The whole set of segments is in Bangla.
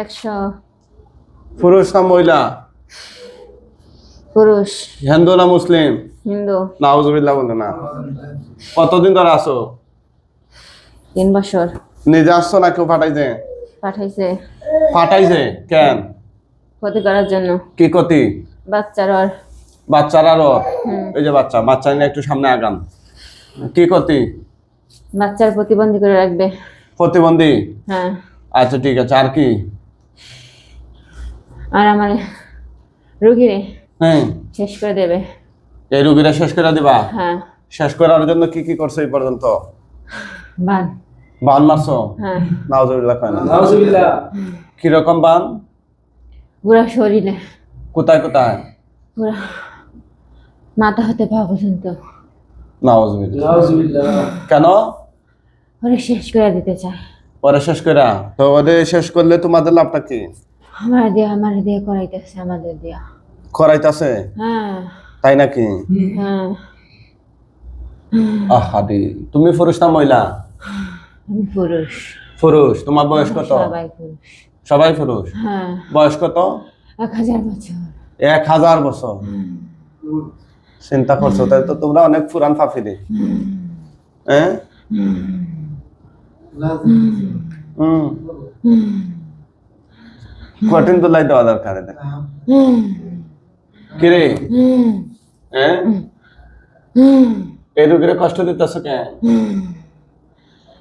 একশো। পুরুষ না মহিলা? পুরুষ। হিন্দু না মুসলিম? হিন্দু। নাউজুবিল্লাহ বলে না। কতদিন ধরে আসো তিন বছর। নিজে আসছো না কেউ পাঠাইছে? পাঠাইছে। পাঠাইছে? কেন? ক্ষতি করার জন্য। কি ক্ষতি? বাচ্চার আর বাচ্চারারও এই যে বাচ্চা বাচ্চা নিয়ে একটু সামনে আগান। কি ক্ষতি? বাচ্চার প্রতিবন্ধী করে রাখবে। প্রতিবন্ধী? হ্যাঁ। আচ্ছা ঠিক আছে। আর কি? আর আমার রুগীরে হ্যাঁ। শেষ করে দেবে। এই রুগীরা শেষ করে দিবা? হ্যাঁ। শেষ করার জন্য কি কি করছ এই পর্যন্ত? বান। বান মারছো? হ্যাঁ। নাউজুবিল্লাহ কয় না? নাউজুবিল্লাহ কীরকম বান? পুরা শরীরে। কোথায় কোথায়? পুরা মাথা হতে পা পর্যন্ত। নাউজুবিল্লাহ নাউজুবিল্লাহ কেন? ওরে শেষ করে দিতে চায়। পরে শেষ করে তো ওদের শেষ করলে তোমাদের লাভটা কি? আমার দিয়ে আমার দিয়ে করাইতেছে আমাদের দিয়া। করাইতাছে? হ্যাঁ। তাই নাকি? হ্যাঁ। আহাদি তুমি পুরুষ না মহিলা? আমি পুরুষ। পুরুষ। তোমার বয়স কত? সবাই পুরুষ। সবাই পুরুষ? হ্যাঁ। বয়স কত? এক হাজার বছর। এক হাজার বছর। চিন্তা করছ তাই তো তোমরা অনেক পুরান ফাফিরি হ্যাঁ? হুম। কঠিন তো লাই দেওয়া দরকার এদের। কিরে হ্যাঁ? এই রোগীরা কষ্ট দিতেছ কেন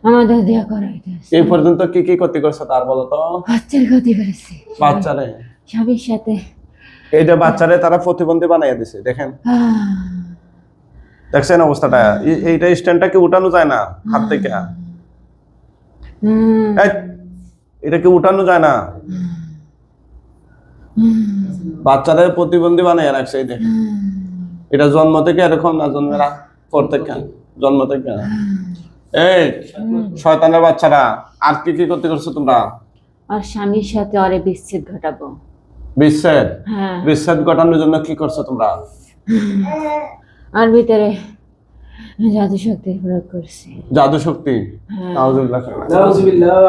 আমাদের দিয়া করাইতেছে এই পর্যন্ত কি কি ক্ষতি করছ তার বলো তো? বাচ্চার ক্ষতি করেছে। বাচ্চারে? স্বামীর সাথে। এই যে বাচ্চারে তারা প্রতিবন্ধী বানাইয়া দিছে দেখেন। দেখছেন অবস্থাটা? এইটা স্ট্যান্ডটা কি উঠানো যায় না হাত থেকে? এটা কি উঠানো যায় না? বাচ্চাদের প্রতিবন্ধী বানাইয়া রাখছে এই দেখেন এটা জন্ম থেকে এরকম না জন্মের আগ- পর জন্ম থেকে। এই শয়তানের বাচ্চারা আর কি কি করতে করছ তোমরা? আর স্বামীর সাথে অরে বিচ্ছেদ ঘটাবো। বিচ্ছেদ? হ্যাঁ। বিচ্ছেদ ঘটানোর জন্য কি করছ তোমরা? আর ভিতরে জাদু শক্তি প্রয়োগ করছি। জাদু শক্তি। হ্যাঁ।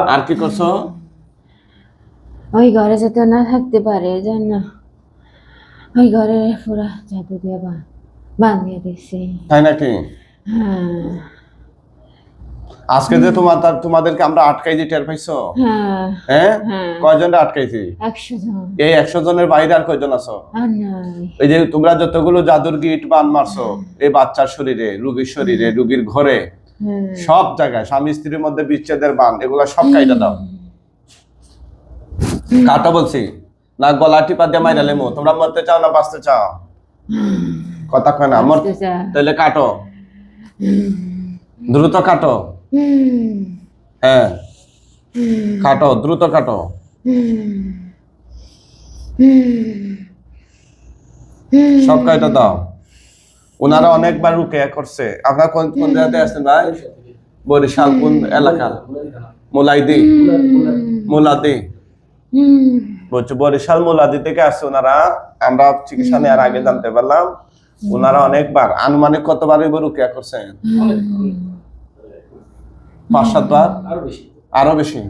আর কি করছ? ওই ঘরে যাতে না থাকতে পারে জন্য ওই ঘরে পুরা জাদু দিয়ে বা- বাঁধিয়ে দিছি তাই নাকি? হ্যাঁ। আজকে যে তোমার তোমাদেরকে আমরা আটকাই দিয়ে টের পাইছো? হ্যাঁ। হ্যাঁ? হ্যাঁ। আটকাইছি একশো জন। এই একশো জনের বাইরে আর কয়জন আছো? এই যে তোমরা যতগুলো জাদুর গিট বান মারছো এই বাচ্চার শরীরে রুগীর শরীরে রুগীর ঘরে সব জায়গায় স্বামী স্ত্রীর মধ্যে বিচ্ছেদের বান এগুলা সব কাইটা দাও। কাটা বলছি। না গলা টিপা দিয়ে মাইরা লেমু। তোমরা মরতে চাও না বাঁচতে চাও? কথা কয় না মর বাঁচতে চাও। তাহলে কাটো। দ্রুত কাটো। হ্যাঁ। কাটো দ্রুত কাটো। সব কাইটা দাও? ওনারা অনেকবার রুকে করছে। আপনার কোন কোন জায়গাতে আছেন ভাই? বরিশাল কোন এলাকা? মোলাইদি। মোলাদি। বলছে বরিশাল মোলাদি থেকে আসছে ওনারা আমরা চিকিৎসা নেওয়ার আগে জানতে পারলাম ওনারা অনেকবার আনুমানিক কতবার এবার রুকিয়া করছেন পাঁচ সাতবার আরও বেশি। আরও বেশি?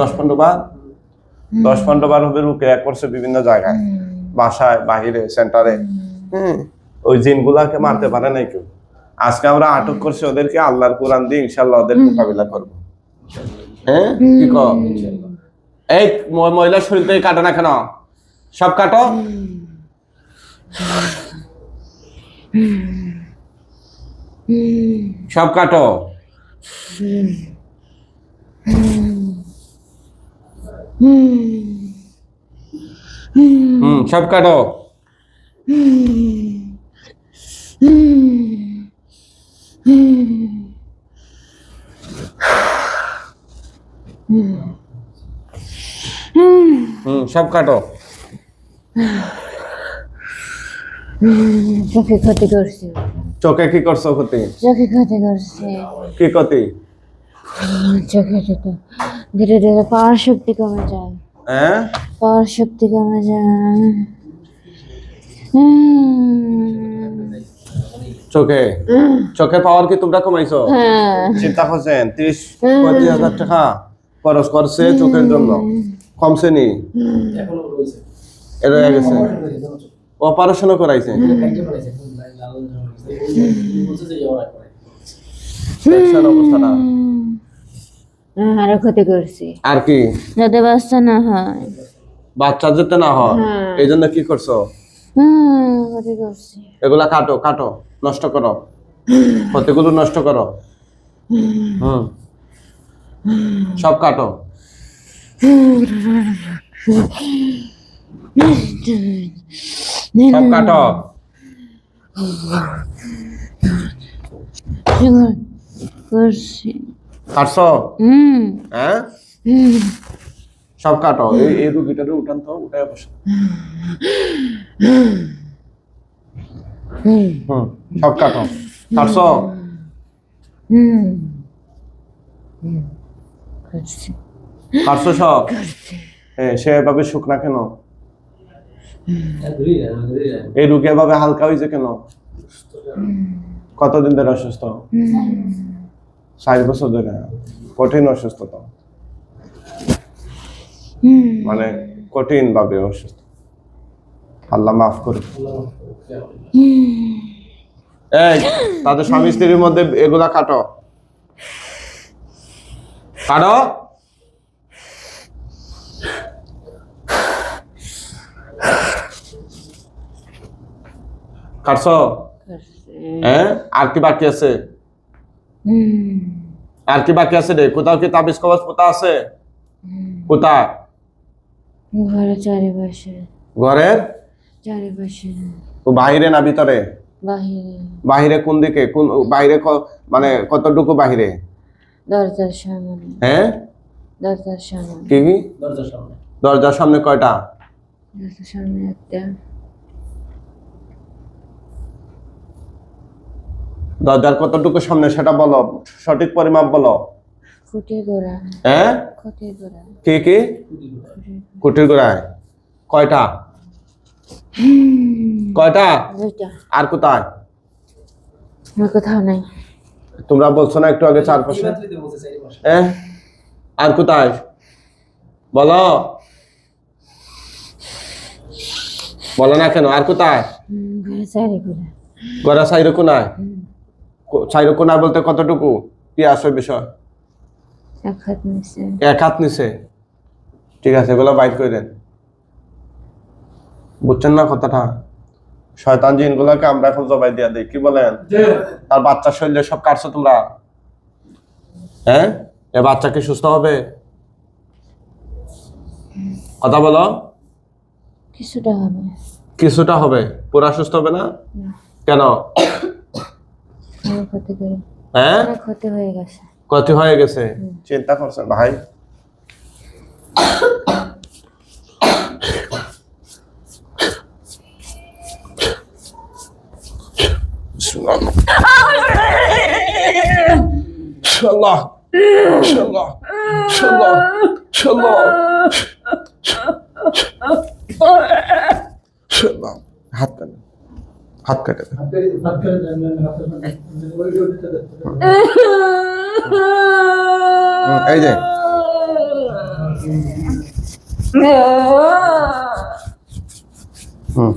দশ পনেরো বার? দশ পনেরো বার হবে রুকিয়া করছে বিভিন্ন জায়গায়। বাসায় বাহিরে সেন্টারে। ওই জিনগুলাকে মারতে পারে নাই কেউ। আজকে আমরা আটক করছি ওদেরকে আল্লাহর কোরআন দিয়ে ইনশাল্লাহ ওদের মোকাবিলা করব। হ্যাঁ? কি কর এই মহিলার শরীর থেকে কাটো না কেন? সব কাটো? সব কাটো? হুম, সব কাটো। হুম। সব কাটো। চোখে ক্ষতি করছে। চোখে কি করছ ক্ষতি? চোখে ক্ষতি করছে। কি ক্ষতি? চোখে তো ধীরে ধীরে পাওয়ার শক্তি কমে যায়। হ্যাঁ? পাওয়ার শক্তি কমে যায়। হুম। চোখে চোখে পাওয়ার কি তোমরা কমাইছো? হ্যাঁ। চিন্তা করছেন ত্রিশ পঁয়ত্রিশ হাজার টাকা খরচ করছে চোখের জন্য। কমছে নি এখনও রয়েছে। এ রয়ে গেছে। অপারেশনও করাইছে? আরও ক্ষতি করছি। আর কি? যাতে বাচ্চা না হয়। বাচ্চা যেতে না হয়? হ্যাঁ। এই জন্য কি করছ? হুম, ক্ষতি করছি। এগুলা কাটো কাটো নষ্ট করো। ক্ষতিগুলো নষ্ট করো। হুম। সব কাটো। সব কাটো। কাটছো? হ্যাঁ? সব কাটো। এই রুগীটারে উঠান তো উঠায় বসে। সব কাটো। কাটছো? হুম। হুম, সব? হ্যাঁ সে এভাবে শুকনা কেন? এই রুগী এভাবে হালকা হয়েছে কেন? কতদিন ধরে অসুস্থ? ষাট বছর ধরে। কঠিন অসুস্থ তো মানে কঠিন ভাবে অসুস্থ। আল্লাহ মাফ করে এই তাদের স্বামী স্ত্রীর মধ্যে এগুলা কাটো। কাটো? কাটছো হ্যাঁ? আর কি বাকি আছে? আর কি বাকি আছে রে? কোথাও কি তাবিজ কবজ পোতা আছে? কোথায় চারিপাশে। ঘরের চারিপাশে। ও বাইরে না ভিতরে? বাহিরে। বাহিরে কোন দিকে? কোন বাইরে ক- মানে কতটুকু বাহিরে? দরজার সামনে। হ্যাঁ? দরজার সামনে। কি কি? দরজার সামনে। দরজার সামনে কয়টা? সামনে একটা দরজার কতটুকু সামনে সেটা বলো সঠিক পরিমাপ বলো। হ্যাঁ কি কি? কুটির গোড়ায় কয়টা? কয়টা? আর কোথায়? কোথাও নাই। তোমরা বলছো না একটু আগে চারপাশে? হ্যাঁ আর কোথায়? বলো। বলো না কেন? আর কোথায়? গোড়া সাইরো কোনায় সাইরো কোনায় বলতে কতটুকু? কি আসে বিষয়। এক হাত নিচে। এক হাত নিচে ঠিক আছে এগুলো বাইট করে দেন। বুঝছেন না কথাটা? শয়তান জিনগুলোকে আমরা এখন জবাই দিয়া দিই কি বলেন? তার বাচ্চার শরীরে সব কাটছো তোমরা? হ্যাঁ? এ বাচ্চা কি সুস্থ হবে? কথা বলো। কিছুটা হবে। কিছুটা হবে? পুরা সুস্থ হবে না? কেন? হ্যাঁ? ক্ষতি হয়ে গেছে। ক্ষতি হয়ে গেছে? চিন্তা করছেন ভাই? ইনশাআল্লাহ। ইনশাআল্লাহ। ইনশাআল্লাহ। ইনশাআল্লাহ। হাত কাটে হাত কাটে এই যে হুম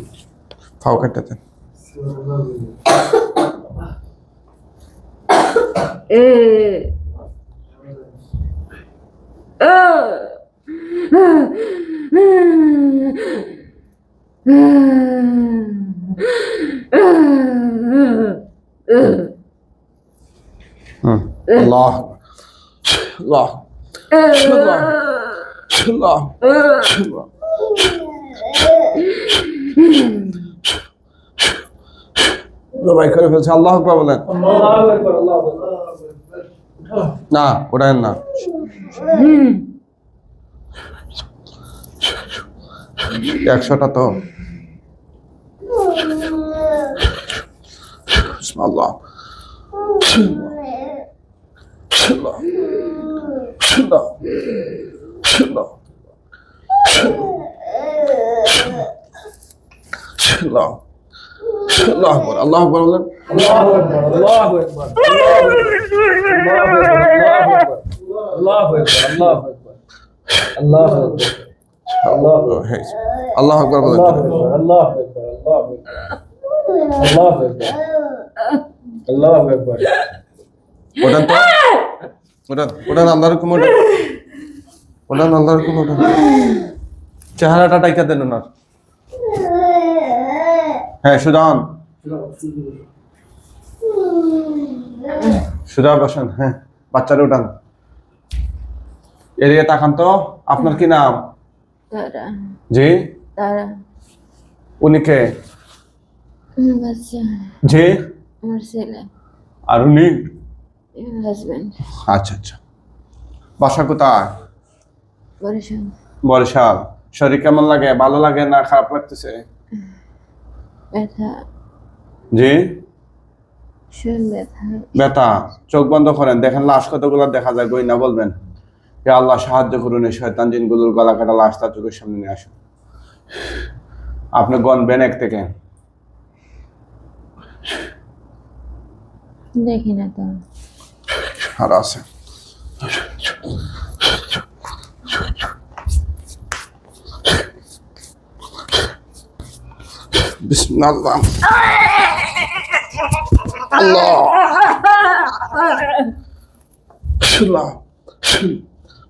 ফাও কাটে দেন হুম আল্লাহ আল্লাহ আল্লাহ আল্লাহ আল্লাহ জবাই করে ফেলছে আল্লাহ আকবার বলেন না ওটাই না একশোটা তো আল্লাহ আল্লাহ আল্লাহ আল্লাহ আল্লাহ আল্লাহ আকবার আল্লাহ আকবার বলেন আল্লাহ আল্লাহ হয়েছে আল্লাহ আকবর বলেন আল্লাহ জোরে। আকবার, আল্লাহ আকবার, আল্লাহ আকবার। আল্লাহ আকবার, আল্লাহ আকবার। ওঠান তো ওঠান ওঠান আল্লাহ রকম ওঠান ওঠান আল্লাহ রকম ওঠান চেহারাটা টাইকা দেন ওনার। হ্যাঁ সুদান। সুদা বসেন হ্যাঁ বাচ্চারা উঠান। এদিকে তাকান তো আপনার কি নাম? তারা জি তারা উনি কে জি আমার ছেলে আর উনি হাজব্যান্ড আচ্ছা আচ্ছা বাসা কোথায় বরিশাল বরিশাল শরীর কেমন লাগে? ভালো লাগে না খারাপ লাগতেছে? ব্যথা। জি ব্যথা। ব্যথা। চোখ বন্ধ করেন দেখেন লাশ কতগুলো দেখা যায় গই না বলবেন। হে আল্লাহ সাহায্য করুন এই শয়তান জিনগুলোর গলা কাটা লাশ তার চোখের সামনে নিয়ে আসুন। আপনি গনবেন এক থেকে। দেখি না তো। আর আছে। বিসমিল্লাহ। আল্লাহ। শুনলাম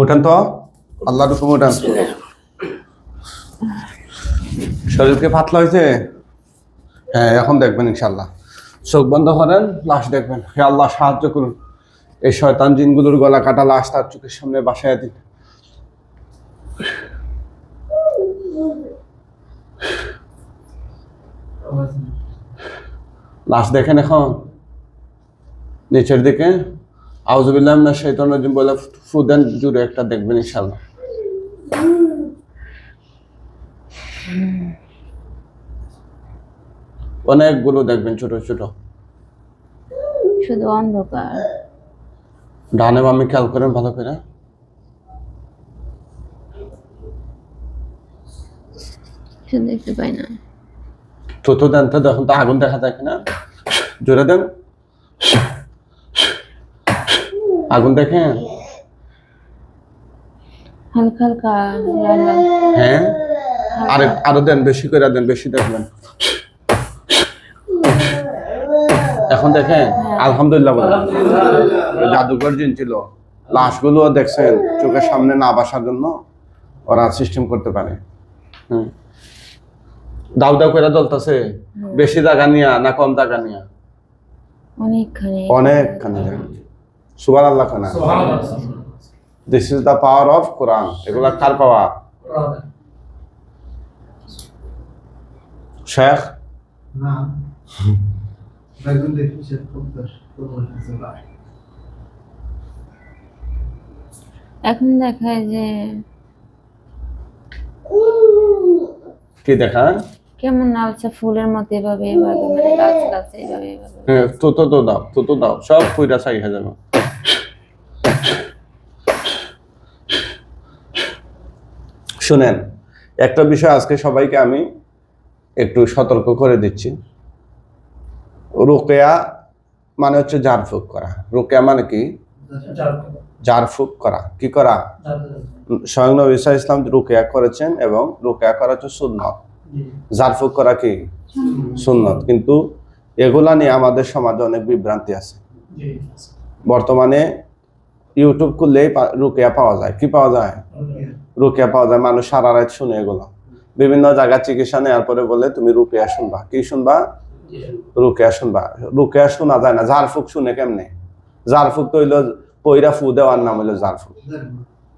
উঠান তো। আল্লাহ রকম উঠান। শরীরকে পাতলা হয়েছে? হ্যাঁ এখন দেখবেন ইনশাল্লাহ চোখ বন্ধ করেন, লাশ দেখবেন। হে আল্লাহ, সাহায্য করুন। এই শয়তান জিনগুলোর গলা কাটা, লাশ তার চোখের সামনে বাসায় দিন। লাশ দেখেন এখন? নিচের দিকে? আউজুবিল্লাহ না শৈতান রাজিম বলে ফুদেন জুড়ে একটা দেখবেন ইনশাল্লাহ অনেকগুলো দেখবেন ছোট ছোট। শুধু অন্ধকার। ডানে বামে খেয়াল করেন ভালো করে। দেখতে পাই না। থুতু দেন তো দেখুন তো আগুন দেখা যায় কিনা? জোরে দেন। আগুন দেখেন? হালকা হালকা হ্যাঁ? আরে আরও দেন বেশি করে দেন বেশি দেখবেন। এখন দেখেন আলহামদুলিল্লাহ বলেন। জাদুঘর জিন ছিল লাশগুলো দেখছেন চোখের সামনে না বাসার জন্য ওরা সিস্টেম করতে পারে। হুম। দাউ দাউ করে দলতেছে বেশি জায়গা নিয়া না কম জায়গা নিয়া? অনেকখানি। অনেকখানি জায়গা সুবান আল্লাহ খানা this is the power of Quran এগুলা কার পাওয়া? শেখ? এখন দেখায় যে কি দেখা কেমন আলসা ফুলের মতো এভাবে এভাবে মানে গাছ গাছ এভাবে এভাবে। হ্যাঁ তো তো দাও তো তো দাও সব ফুইরা সাই হয়ে যাবে। শুনেন, একটা বিষয় আজকে সবাইকে আমি একটু সতর্ক করে দিচ্ছি। রোকেয়া মানে হচ্ছে ঝাড়ফুঁক করা। রোকেয়া মানে কি? ঝাড়ফুঁক করা। কি করা? স্বয়ং নবী ইসলাম রুকেয়া করেছেন এবং রোকেয়া করা হচ্ছে সুন্নত। ঝাড়ফুঁক করা কি? সুন্নত। কিন্তু এগুলা নিয়ে আমাদের সমাজে অনেক বিভ্রান্তি আছে। বর্তমানে ইউটিউব খুললেই রুকেয়া পাওয়া যায়। কি পাওয়া যায়? রুকেয়া পাওয়া যায়। মানুষ সারা রাত শুনে এগুলো। বিভিন্ন জায়গায় চিকিৎসা নেওয়ার পরে বলে, তুমি রুকেয়া শুনবা। কি শুনবা? রুকেয়া শুনবা। রুকেয়া শোনা যায় না। ঝাড়ফুঁক শুনে কেমনে? ঝাড়ফুঁক তো হইল পইরা ফু দেওয়ার নাম হইল ঝাড়ফুঁক।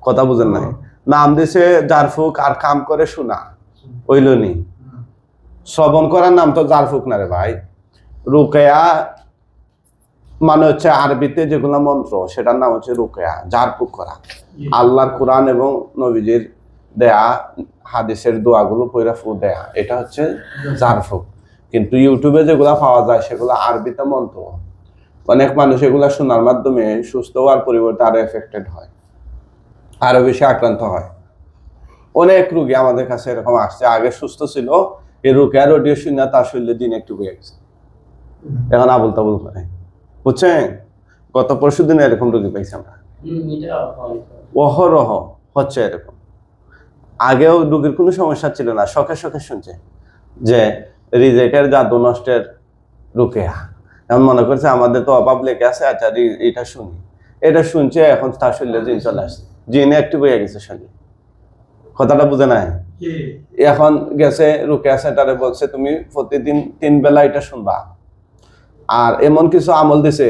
কথা বুঝেন নাই? নাম দিছে জারফুক আর কাম করে শোনা। ওইলনি শ্রবণ করার নাম তো জারফুক না রে ভাই। রুকেয়া মানে হচ্ছে আরবিতে যেগুলো মন্ত্র সেটার নাম হচ্ছে রুকেয়া জারফুক করা আল্লাহর কোরআন এবং নবীজির দেয়া হাদিসের দোয়াগুলো পয়রা ফু দেয়া এটা হচ্ছে জারফুক কিন্তু ইউটিউবে যেগুলা পাওয়া যায় সেগুলো আরবিতে মন্ত্র। অনেক মানুষ এগুলা শোনার মাধ্যমে সুস্থ হওয়ার পরিবর্তে আরও এফেক্টেড হয় আরও বেশি আক্রান্ত হয়। অনেক রুগী আমাদের কাছে এরকম আসছে আগে সুস্থ ছিল এই রুকেয়ার অডিও শুনে তার শরীরে দিন একটু হয়ে গেছে। এখন আবুল তাবুল করে। বুঝছেন? গত পরশু দিনে এরকম রুগী পাইছি আমরা। অহরহ হচ্ছে এরকম। আগেও রুগীর কোনো সমস্যা ছিল না শখে শখে শুনছে যে রিজেকের জাদু নষ্টের রুকেয়া এখন মনে করছে আমাদের তো অভাব লেগে আছে আচ্ছা এটা শুনি। এটা শুনছে এখন তার শরীরে জিন চলে আসছে। জিনে একটু বয়ে গেছে শরীরে। কথাটা বুঝে নাই? এখন গেছে রুকেয়া সেন্টারে বলছে তুমি প্রতিদিন তিন বেলা এটা শুনবা। আর এমন কিছু আমল দিছে?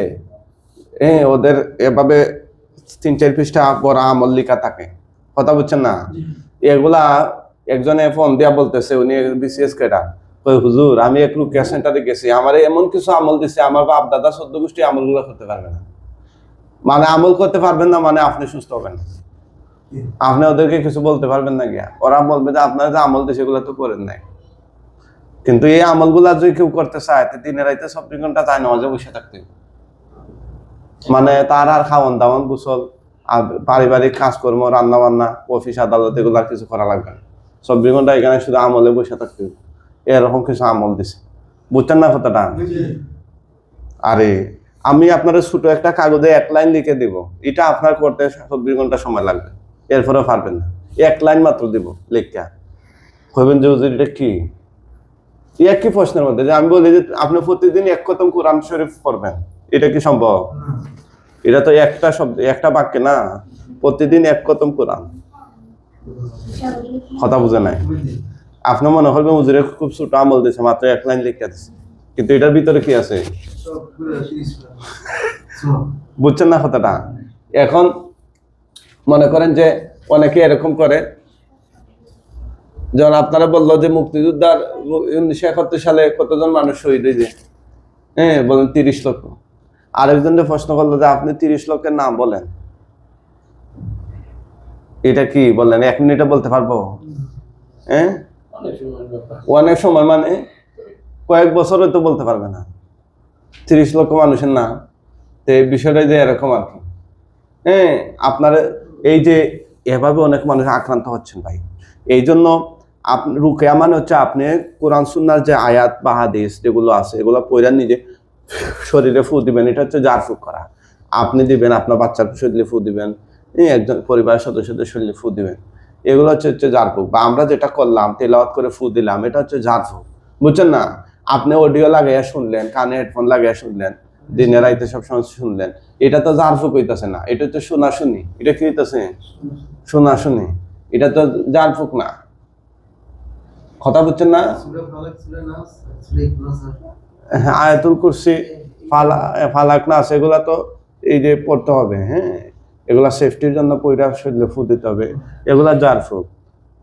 হ্যাঁ ওদের এভাবে তিন চার পৃষ্ঠা পড়া আমল লিখা থাকে। কথা বুঝছেন না? এগুলা একজনে ফোন দিয়া বলতেছে উনি বিসিএস কেটা কই হুজুর আমি এক রুকিয়া সেন্টারে গেছি আমার এমন কিছু আমল দিছে আমার বাপ দাদা সদ্য গোষ্ঠী আমলগুলো করতে পারবে না। মানে আমল করতে পারবেন না মানে আপনি সুস্থ হবেন আপনি ওদেরকে কিছু বলতে পারবেন না গিয়া। ওরা বলবে যে আপনারা যে আমল দিছে সেগুলো তো করেন নাই। কিন্তু এই আমলগুলা যদি কেউ করতে চায়, তো দিনের রাইতে চব্বিশ ঘণ্টা চায় নামাজে বসে থাকতে। মানে তার আর খাওয়ান দাওয়ান গোসল, আর পারিবারিক কাজকর্ম রান্না বান্না অফিস, আদালত এগুলো কিছু করা লাগবে না। চব্বিশ ঘণ্টা এখানে শুধু আমলে বসে থাকতে এরকম কিছু আমল দিছে। বুঝছেন না কথাটা? আরে, আমি আপনার ছোট একটা কাগজে এক লাইন লিখে দিব। এটা আপনার করতে চব্বিশ ঘণ্টা সময় লাগবে। এরপরে পারবেন না। এক লাইন মাত্র দিব লিখতে কইবেন যে এটা কি? একই প্রশ্নের মধ্যে যে আমি বলি যে আপনি প্রতিদিন এক কতম কোরআন শরীফ পড়বেন, এটা কি সম্ভব? এটা তো একটা শব্দ, একটা বাক্যে না, প্রতিদিন এক কতম কোরআন। কথা বুঝে নাই? আপনি মনে করবেন উজুরে খুব ছোট আমল দিয়েছে মাত্র এক লাইন লিখে দিচ্ছে কিন্তু এটার ভিতরে কি আছে? বুঝছেন না কথাটা? এখন মনে করেন যে অনেকে এরকম করে যখন আপনারা বলল যে মুক্তিযোদ্ধার উনিশশো একাত্তর সালে কতজন মানুষ শহীদ হয়েছে হ্যাঁ বলেন তিরিশ লক্ষ। আরেকজনকে প্রশ্ন করল যে আপনি তিরিশ লক্ষের নাম বলেন। এটা কি বললেন এক মিনিটে বলতে পারব? হ্যাঁ? অনেক সময় মানে কয়েক বছর তো বলতে পারবে না। তিরিশ লক্ষ মানুষের নাম। তো এই বিষয়টা যে এরকম আর কি। হ্যাঁ আপনার এই যে এভাবে অনেক মানুষ আক্রান্ত হচ্ছেন ভাই। এই জন্য রুকেয়া মানে হচ্ছে আপনি কোরআন, সুন্নার যে আয়াত বা হাদিস যেগুলো আছে, এগুলো পয়রা নিজে শরীরে ফু দিবেন। এটা হচ্ছে জার ফুক করা। আপনি দিবেন, আপনার বাচ্চার শরীরে ফু দিবেন একজন পরিবারের সদস্যদের শরীরে ফু দিবেন। এগুলো হচ্ছে হচ্ছে জার ফুক। বা আমরা যেটা করলাম, তেলাওয়াত করে ফু দিলাম, এটা হচ্ছে জার ফুক। বুঝছেন না? আপনি অডিও লাগাইয়া শুনলেন, কানে হেডফোন লাগাইয়া শুনলেন দিনে রাইতে সবসময় শুনলেন, এটা তো জার ফুক হইতেছে না। এটা হচ্ছে শোনা শুনি এটা কি হইতেছে? শোনা শুনি এটা তো জার ফুক না। কথা বুঝছেন না? হ্যাঁ, আয়াতুল কুরসি ফালা ফালাক নাস এগুলা তো এই যে পড়তে হবে হ্যাঁ? এগুলা সেফটির জন্য পয়রা শরীরে ফু দিতে হবে। এগুলা জার ফুক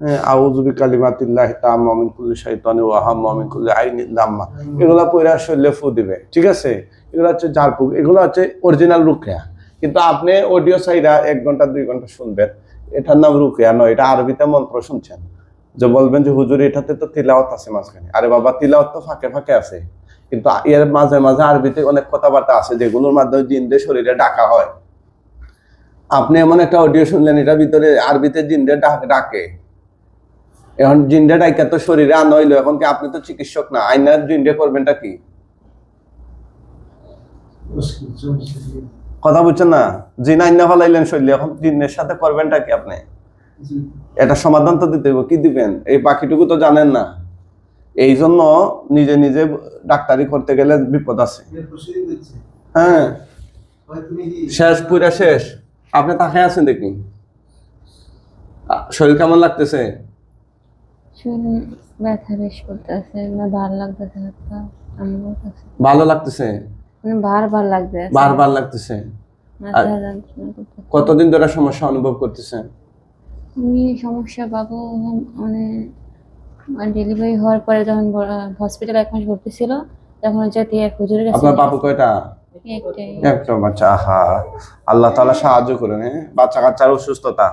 হ্যাঁ আউযুবি কালিমাতিল্লাহি তাম্মা মিন কুল্লি শাইতানি ওয়া হাম্মা মিন কুল্লি আইনিন লাম্মা এগুলা পয়রা শরীরে ফু দিবে ঠিক আছে? এগুলা হচ্ছে জার ফুক এগুলো হচ্ছে অরিজিনাল রুকিয়া। কিন্তু আপনি অডিও সাইডা এক ঘণ্টা দুই ঘণ্টা শুনবেন। এটার নাম রুকিয়া নয় এটা আরবিতে মন্ত্র শুনছেন। যে বলবেন যে, হুজুর, এটাতে তো তিলাওয়াত আছে মাঝখানে। আরে বাবা, তিলাওয়াত তো ফাঁকে ফাঁকে আছে। কিন্তু এর মাঝে মাঝে আরবিতে অনেক কথাবার্তা আছে যেগুলোর মাধ্যমে জিনদের শরীরে ডাকা হয়। আপনি এমন একটা অডিও শুনলেন এটা ভিতরে আরবিতে জিনদের ডাক- এখন জিনডে ডাইকা তো শরীরে আনা হইল এখন কি আপনি তো চিকিৎসক না? আইনার জিনডে করবেনটা কি? কথা বুঝছেন না? জিন আইনা ফলাইলেন শরীরে, এখন জিনের সাথে করবেনটা কি আপনি? এটা সমাধান তো দিতে কি দিবেন? এই বাকিটুকু তো জানেন না। এই জন্য নিজে নিজে ডাক্তারি করতে গেলে বিপদ আছে। হ্যাঁ। শেষ পুরা শেষ। আপনি তাকায় আছেন দেখি। শরীর কেমন লাগতেছে? ব্যথা বেশ করতেছে না ভালো লাগতেছে ভালো মানে বারবার লাগতেছে বারবার লাগতেছে। মাথা যন্ত্রণা করতেছে। কতদিন ধরে সমস্যা অনুভব করতেছেন? আমি সমস্যা বাবু মানে ডেলিভারি হওয়ার পরে যখন হসপিটালে এক মাস ভর্তি ছিল তখন হচ্ছে এক হুজুরের কাছে আপনার বাবু কয়টা একটা বাচ্চা আহা আল্লাহ তাআলা সাহায্য করেন? বাচ্চা কাচ্চার অসুস্থতা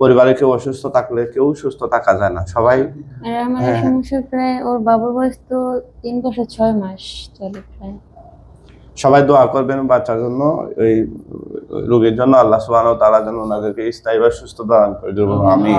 পরিবারে কেউ অসুস্থ থাকলে কেউ সুস্থ থাকা যায় না সবাই আমার হ্যাঁ। সমস্যা প্রায় ওর বাবুর বয়স তো তিন বছর ছয় মাস চলে প্রায় সবাই দোয়া করবেন বাচ্চার জন্য এই রোগীর জন্য আল্লাহ সুবাহ তারা যেন ওনাদেরকে স্থায়ী বা সুস্থ দান করে দেবো আমি